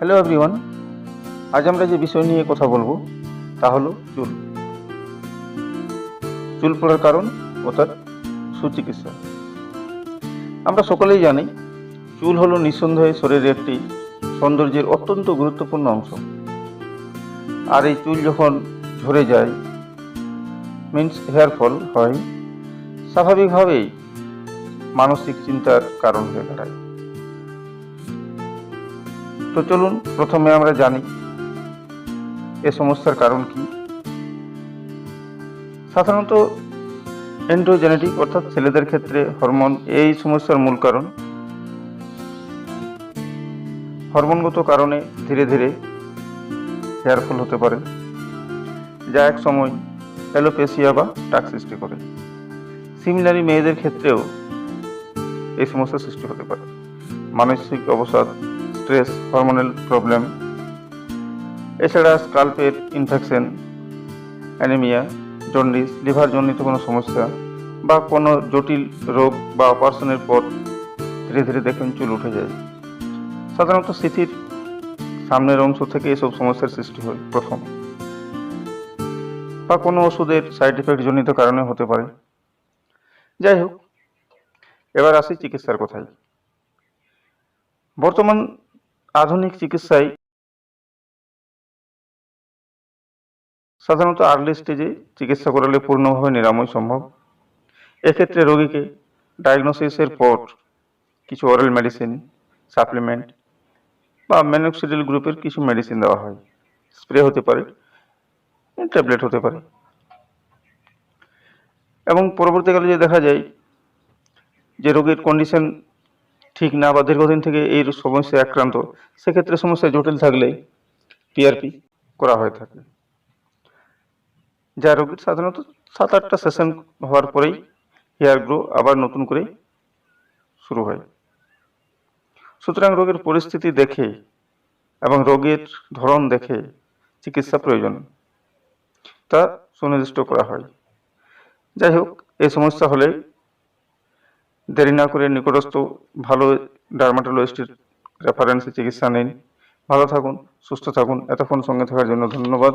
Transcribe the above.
Hello everyone আজ আমরা যে বিষয় নিয়ে কথা বলব, তা হলো চুল। চুল পড়ার কারণ তার সুচিকিৎসা। আমরা সকলেই জানি, চুল হলো নিঃসন্দেহে শরীরের একটি সৌন্দর্যের অত্যন্ত গুরুত্বপূর্ণ অংশ। আর এই চুল যখন ঝরে যায় মিন্স হেয়ার ফল হয়, স্বাভাবিকভাবেই মানসিক চিন্তার কারণ হয়ে দাঁড়ায়। তো চলুন, প্রথমে আমরা জানি এ সমস্যার কারণ কি। সাধারণত এন্ড্রোজেনেটিক অর্থাৎ ছেলেদের ক্ষেত্রে হরমোন এই সমস্যার মূল কারণ। হরমোনগত কারণে ধীরে ধীরে হেয়ার ফল হতে পারে, যা এক সময় অ্যালোপেসিয়া বা টাক সৃষ্টি করে। সিমিলারি মেয়েদের ক্ষেত্রেও এই সমস্যার সৃষ্টি হতে পারে। মানসিক অবসাদ স্ট্রেস হরমোনাল প্রবলেম এছাড়া স্কাল্পের ইনফেকশন অ্যানিমিয়া জন্ডিস লিভার জনিত কোনো সমস্যা বা কোনো জটিল রোগ বা অপারেশনের পর ধীরে ধীরে দেখবেন চুল উঠে যায়। সাধারণত স্মৃতির সামনের অংশ থেকে এসব সমস্যার সৃষ্টি হয় প্রথম। বা কোনো ওষুধের সাইড এফেক্ট জনিত কারণে হতে পারে। যাই হোক, এবার আসি চিকিৎসার কথায়। বর্তমান আধুনিক চিকিৎসায় সাধারণত আর্লি স্টেজে চিকিৎসা করালে পূর্ণভাবে নিরাময় সম্ভব। এক্ষেত্রে রোগীকে ডায়াগনোসিসের পর কিছু অরাল মেডিসিন সাপ্লিমেন্ট বা ম্যানোক্সিডিল গ্রুপের কিছু মেডিসিন দেওয়া হয়। স্প্রে হতে পারে ট্যাবলেট হতে পারে। এবং পরবর্তীকালে যে দেখা যায় যে রোগীর কন্ডিশন ঠিক না বা দীর্ঘদিন থেকে এই সমস্যায় আক্রান্ত, সেক্ষেত্রে সমস্যা জটিল থাকলে পিআরপি করা হয়ে থাকে। যা রোগীর সাধারণত সাত আটটা সেশন হওয়ার পরেই হেয়ার গ্রো আবার নতুন করে শুরু হয়। সুতরাং রোগের পরিস্থিতি দেখে এবং রোগের ধরন দেখে চিকিৎসা প্রয়োজন। তা সুনির্দিষ্ট করা হয়। যাই হোক, এই সমস্যা হলে দেরি না করে নিকটস্থ ভালো ডার্মাটোলজিস্টের রেফারেন্সে চিকিৎসা নিন। ভালো থাকুন, সুস্থ থাকুন। এতক্ষণ সঙ্গে থাকার জন্য ধন্যবাদ।